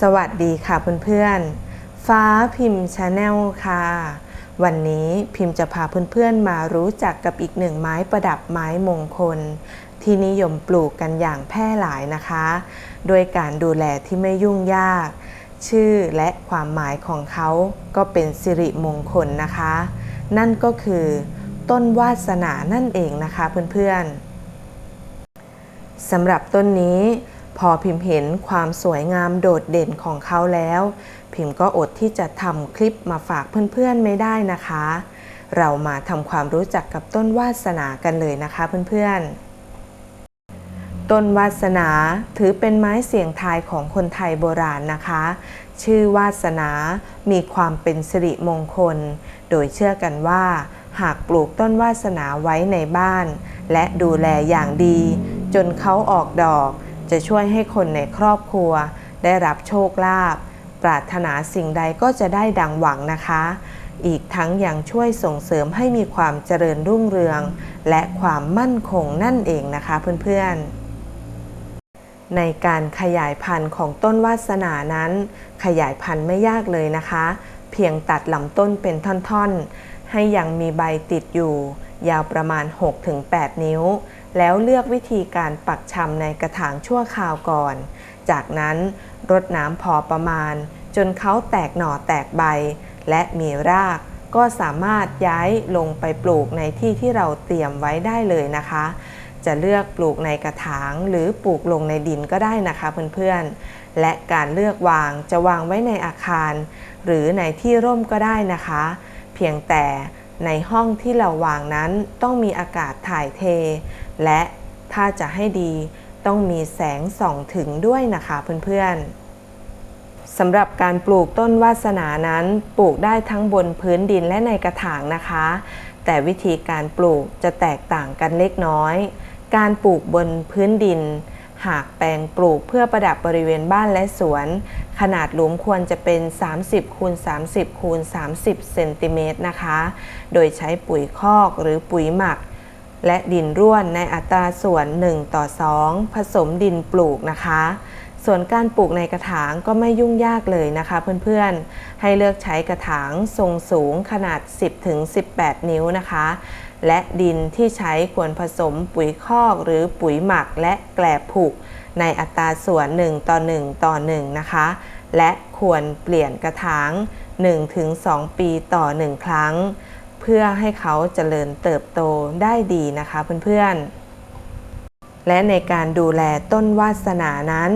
สวัสดีค่ะเพื่อนๆ ฟ้าพิมพ์ชาแนลค่ะ วันนี้พิมพ์จะพาเพื่อนๆมารู้จักกับอีกหนึ่งไม้ประดับไม้มงคล ที่นิยมปลูกกันอย่างแพร่หลายนะคะ โดยการดูแลที่ไม่ยุ่งยาก ชื่อและความหมายของเขาก็เป็นสิริมงคลนะคะ นั่นก็คือต้นวาสนานั่นเองนะคะเพื่อนๆสำหรับต้นนี้ พอพิมพ์เห็นความสวยงามโดดเด่นของเขาแล้ว พิมพ์ก็อดที่จะทำคลิปมาฝากเพื่อนๆไม่ได้นะคะ เรามาทำความรู้จักกับต้นวาสนากันเลยนะคะเพื่อนๆ ต้นวาสนาถือเป็นไม้เสียงทายของคนไทยโบราณนะคะ ชื่อวาสนามีความเป็นสิริมงคล โดยเชื่อกันว่า หากปลูกต้นวาสนาไว้ในบ้าน และดูแลอย่างดี จนเขาออกดอก จะช่วยให้คนในครอบครัว ได้รับโชคลาภปรารถนาสิ่งใดก็จะได้ดังหวังนะคะ อีกทั้งยังช่วยส่งเสริมให้มีความเจริญรุ่งเรือง และความมั่นคงนั่นเองนะคะเพื่อนๆในการขยายพันธุ์ของต้นวาสนานั้น ขยายพันธุ์ไม่ยากเลยนะคะ เพียงตัดลำต้นเป็นท่อนๆ ให้ยังมีใบติดอยู่ ยาวประมาณ 6-8 นิ้ว แล้วเลือกวิธีการปักชำในกระถางชั่วคราวก่อน จากนั้นรดน้ำพอประมาณ จนเขาแตกหน่อแตกใบ และมีราก ก็สามารถย้ายลงไปปลูกในที่ที่เราเตรียมไว้ได้เลยนะคะ จะเลือกปลูกในกระถางหรือปลูกลงในดินก็ได้นะคะเพื่อนๆ และการเลือกวางจะวางไว้ในอาคาร หรือในที่ร่มก็ได้นะคะ เพียงแต่ในห้องที่เราวางนั้นต้องมีอากาศถ่ายเท และถ้าจะให้ดีต้องมีแสงส่องถึงด้วยนะคะเพื่อนๆสำหรับการปลูกต้นวาสนานั้นปลูกได้ทั้งบนพื้นดินและในกระถางนะคะ แต่วิธีการปลูกจะแตกต่างกันเล็กน้อย การปลูกบนพื้นดิน หากแปลงปลูกเพื่อประดับบริเวณบ้านและสวน ขนาดหลุมควรจะเป็น 30คูณ30คูณ30เซนติเมตรนะคะ โดยใช้ปุ๋ยคอกหรือปุ๋ยหมัก และดินร่วนในอัตราส่วน 1 ต่อ 2 ผสมดินปลูกนะคะ ส่วนการปลูกในกระถางก็ไม่ยุ่งยากเลยนะคะเพื่อนๆ ให้เลือกใช้กระถางทรงสูงขนาด 10-18 นิ้วนะคะ และดินที่ใช้ควรผสมปุ๋ยคอกหรือปุ๋ยหมักและแกลบผูกในอัตราส่วน 1 ต่อ 1 ต่อ 1 นะคะ และควรเปลี่ยนกระถาง 1-2 ปีต่อ 1 ครั้ง พื่อให้เขาเจริญเติบโตได้ดีนะคะเพื่อนๆ และในการดูแลต้นวาสนานั้น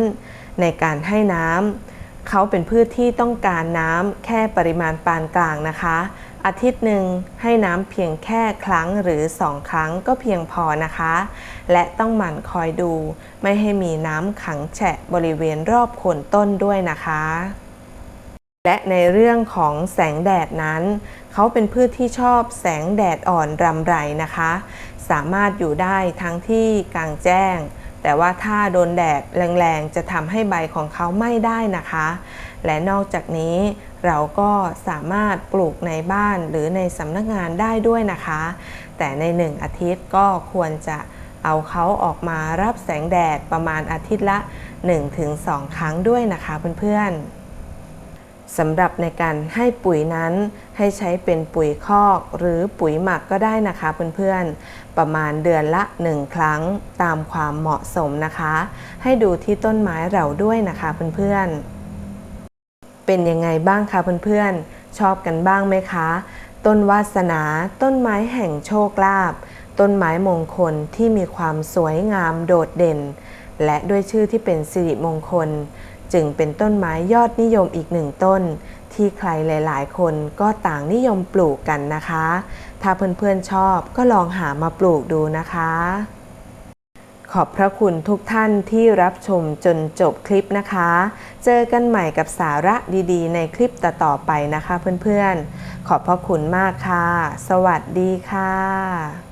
ในการให้น้ำเขาเป็นพืชที่ต้องการน้ำแค่ปริมาณปานกลางนะคะ อาทิตย์หนึ่งให้น้ำเพียงแค่ครั้งหรือสองครั้งก็เพียงพอนะคะ และต้องหมั่นคอยดู ไม่ให้มีน้ำขังแฉะบริเวณรอบโคนต้นด้วยนะคะ และในเรื่องของแสงแดดนั้น เขาเป็นพืชที่ชอบแสงแดดอ่อนรำไรนะคะ สามารถอยู่ได้ทั้งที่กลางแจ้ง แต่ว่าถ้าโดนแดดแรงๆ จะทำให้ใบของเขาไหม้ได้นะคะ และนอกจากนี้เราก็สามารถปลูกในบ้านหรือในสำนักงานได้ด้วยนะคะ แต่ในหนึ่งอาทิตย์ก็ควรจะเอาเขาออกมารับแสงแดดประมาณอาทิตย์ละ 1-2 ครั้งด้วยนะคะเพื่อนๆ สำหรับในการให้ปุ๋ยนั้นให้ใช้เป็นปุ๋ยคอกหรือปุ๋ยหมักก็ได้นะคะเพื่อนๆ ประมาณเดือนละ 1 ครั้งตามความเหมาะสมนะคะ ให้ดูที่ต้นไม้เราด้วยนะคะเพื่อนๆ เป็นยังไงบ้างคะเพื่อนๆ ชอบกันบ้างไหมคะ ต้นวาสนาต้นไม้แห่งโชคลาภต้นไม้มงคลที่มีความสวยงามโดดเด่น และด้วยชื่อที่เป็นสิริมงคล จึงเป็นต้นไม้ยอดนิยมอีกหนึ่งต้น ที่ใครหลาย ๆ คนก็ต่างนิยมปลูกกันนะคะ ถ้าเพื่อนๆชอบก็ลองหามาปลูกดูนะคะ ขอบพระคุณทุกท่านที่รับชมจนจบคลิปนะคะ เจอกันใหม่กับสาระดีๆ ในคลิปต่อๆไปนะคะเพื่อนๆ ขอบพระคุณมากค่ะ สวัสดีค่ะ